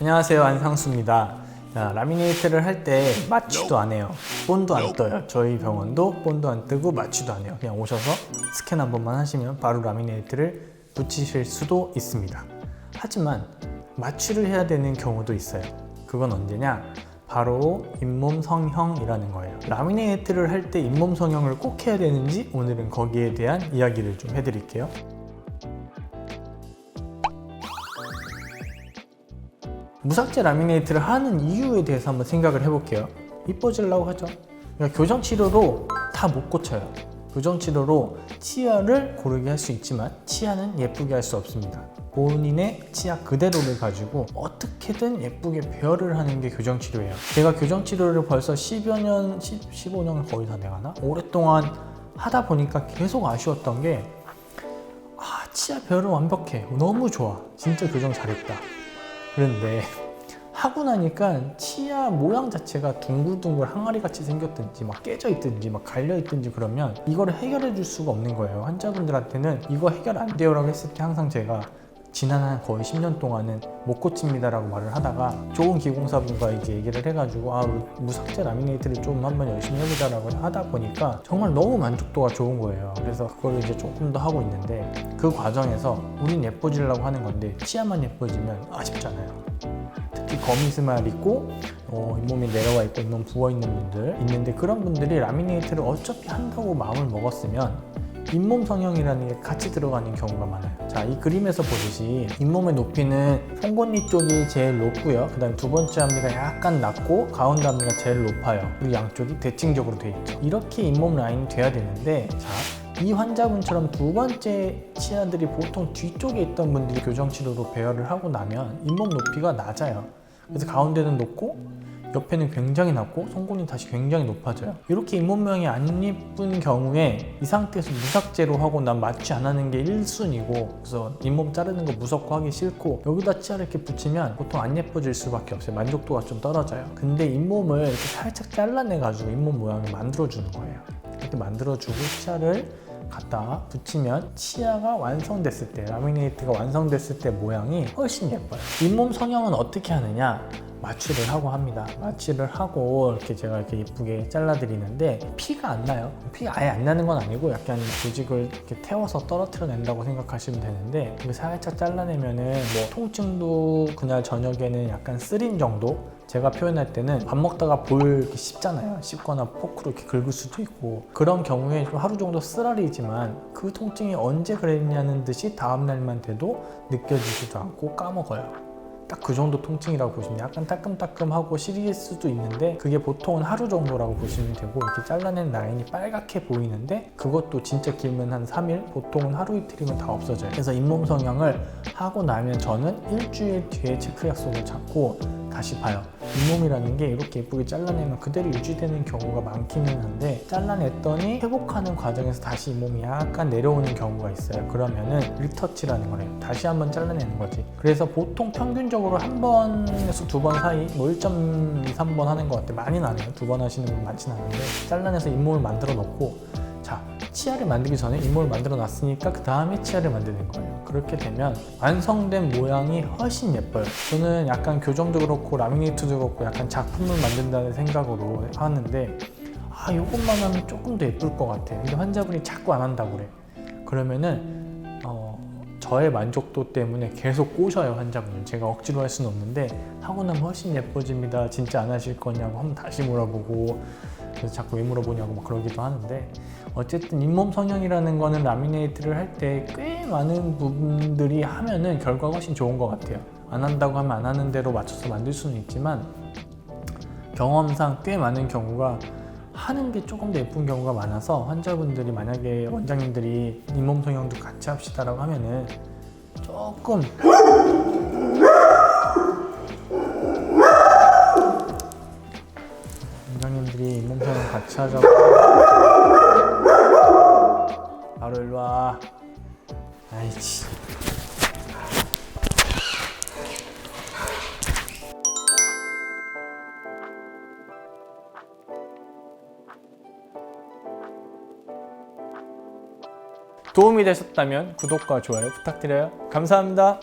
안녕하세요 안상수입니다. 자, 라미네이트를 할 때 마취도 안 해요. 본도 안 떠요. 저희 병원도 본도 안 뜨고 마취도 안 해요. 그냥 오셔서 스캔 한 번만 하시면 바로 라미네이트를 붙이실 수도 있습니다. 하지만 마취를 해야 되는 경우도 있어요. 그건 언제냐? 바로 잇몸 성형이라는 거예요. 라미네이트를 할 때 잇몸 성형을 꼭 해야 되는지 오늘은 거기에 대한 이야기를 좀 해드릴게요 무삭제 라미네이트를 하는 이유에 대해서 한번 생각을 해볼게요. 이뻐지려고 하죠. 그러니까 교정 치료로 다 못 고쳐요. 교정 치료로 치아를 고르게 할 수 있지만 치아는 예쁘게 할 수 없습니다. 본인의 치아 그대로를 가지고 어떻게든 예쁘게 배열을 하는 게 교정 치료예요. 제가 교정 치료를 벌써 10여 년, 10, 15년 거의 다 돼가나? 오랫동안 하다 보니까 계속 아쉬웠던 게 아, 치아 배열은 완벽해. 너무 좋아. 진짜 교정 잘했다. 그런데 하고 나니까 치아 모양 자체가 둥글둥글 항아리 같이 생겼든지 막 깨져 있든지 막 갈려 있든지 그러면 이거를 해결해 줄 수가 없는 거예요. 환자분들한테는 이거 해결 안 돼요라고 했을 때 항상 제가 지난 한 거의 10년 동안은 못 고칩니다라고 말을 하다가 좋은 기공사분과 이제 얘기를 해가지고 아 무삭제 라미네이트를 좀 한번 열심히 해보자라고 하다 보니까 정말 너무 만족도가 좋은 거예요. 그래서 그걸 이제 조금 더 하고 있는데 그 과정에서 우린 예뻐지려고 하는 건데 치아만 예뻐지면 아쉽잖아요. 특히 거미스말 있고 어, 잇몸이 내려와 있고 잇몸 부어 있는 분들 있는데 그런 분들이 라미네이트를 어차피 한다고 마음을 먹었으면 잇몸 성형이라는 게 같이 들어가는 경우가 많아요. 자, 이 그림에서 보듯이 잇몸의 높이는 송곳니 쪽이 제일 높고요. 그 다음 두 번째 앞니가 약간 낮고 가운데 앞니가 제일 높아요. 그리고 양쪽이 대칭적으로 돼 있죠. 이렇게 잇몸 라인이 돼야 되는데 자, 이 환자분처럼 두 번째 치아들이 보통 뒤쪽에 있던 분들이 교정 치료로 배열을 하고 나면 잇몸 높이가 낮아요. 그래서 가운데는 높고 옆에는 굉장히 낮고 송곳니 다시 굉장히 높아져요. 이렇게 잇몸 모양이 안 예쁜 경우에 이 상태에서 무삭제로 하고 난 맞지 안 하는 게 1순위고 그래서 잇몸 자르는 거 무섭고 하기 싫고 여기다 치아를 이렇게 붙이면 보통 안 예뻐질 수밖에 없어요. 만족도가 좀 떨어져요. 근데 잇몸을 이렇게 살짝 잘라내 가지고 잇몸 모양을 만들어 주는 거예요. 이렇게 만들어 주고 치아를 갖다 붙이면 치아가 완성됐을 때 라미네이트가 완성됐을 때 모양이 훨씬 예뻐요. 잇몸 성형은 어떻게 하느냐? 마취를 하고 합니다. 마취를 하고 이렇게 제가 이렇게 예쁘게 잘라드리는데 피가 안 나요. 피가 아예 안 나는 건 아니고 약간 조직을 이렇게 태워서 떨어뜨려 낸다고 생각하시면 되는데 살짝 잘라내면은 뭐 통증도 그날 저녁에는 약간 쓰림 정도 제가 표현할 때는 밥 먹다가 볼 이렇게 씹잖아요. 씹거나 포크로 이렇게 긁을 수도 있고 그런 경우에 좀 하루 정도 쓰라리지만 그 통증이 언제 그랬냐는 듯이 다음 날만 돼도 느껴지지도 않고 까먹어요. 딱 그 정도 통증이라고 보시면 약간 따끔따끔하고 시릴 수도 있는데 그게 보통은 하루 정도라고 보시면 되고 이렇게 잘라낸 라인이 빨갛게 보이는데 그것도 진짜 길면 한 3일? 보통은 하루 이틀이면 다 없어져요. 그래서 잇몸 성형을 하고 나면 저는 일주일 뒤에 체크 약속을 잡고 다시 봐요. 잇몸이라는 게 이렇게 예쁘게 잘라내면 그대로 유지되는 경우가 많기는 한데 잘라냈더니 회복하는 과정에서 다시 잇몸이 약간 내려오는 경우가 있어요. 그러면은 리터치라는 거래요. 다시 한번 잘라내는 거지. 그래서 보통 평균적으로 한 번에서 두 번 사이 뭐 1.2, 3번 하는 것 같아요 많이는 안 해요. 두 번 하시는 분 많지는 않은데. 잘라내서 잇몸을 만들어 놓고 자 치아를 만들기 전에 잇몸을 만들어 놨으니까 그 다음에 치아를 만드는 거예요. 그렇게 되면 완성된 모양이 훨씬 예뻐요. 저는 약간 교정도 그렇고 라미네이트도 그렇고 약간 작품을 만든다는 생각으로 하는데 아 이것만 하면 조금 더 예쁠 것 같아 근데 환자분이 자꾸 안 한다고 그래. 그러면은 어, 저의 만족도 때문에 계속 꼬셔요 환자분을. 제가 억지로 할 수는 없는데 하고 나면 훨씬 예뻐집니다. 진짜 안 하실 거냐고 한번 다시 물어보고 그래서 자꾸 왜 물어보냐고 막 그러기도 하는데 어쨌든 잇몸 성형이라는 거는 라미네이트를 할 때 꽤 많은 부분들이 하면은 결과가 훨씬 좋은 것 같아요. 안 한다고 하면 안 하는 대로 맞춰서 만들 수는 있지만 경험상 꽤 많은 경우가 하는 게 조금 더 예쁜 경우가 많아서 환자분들이 만약에 원장님들이 잇몸 성형도 같이 합시다라고 하면은 조금 하자고. 바로 일로 와. 아이치 도움이 되셨다면 구독과 좋아요 부탁드려요. 감사합니다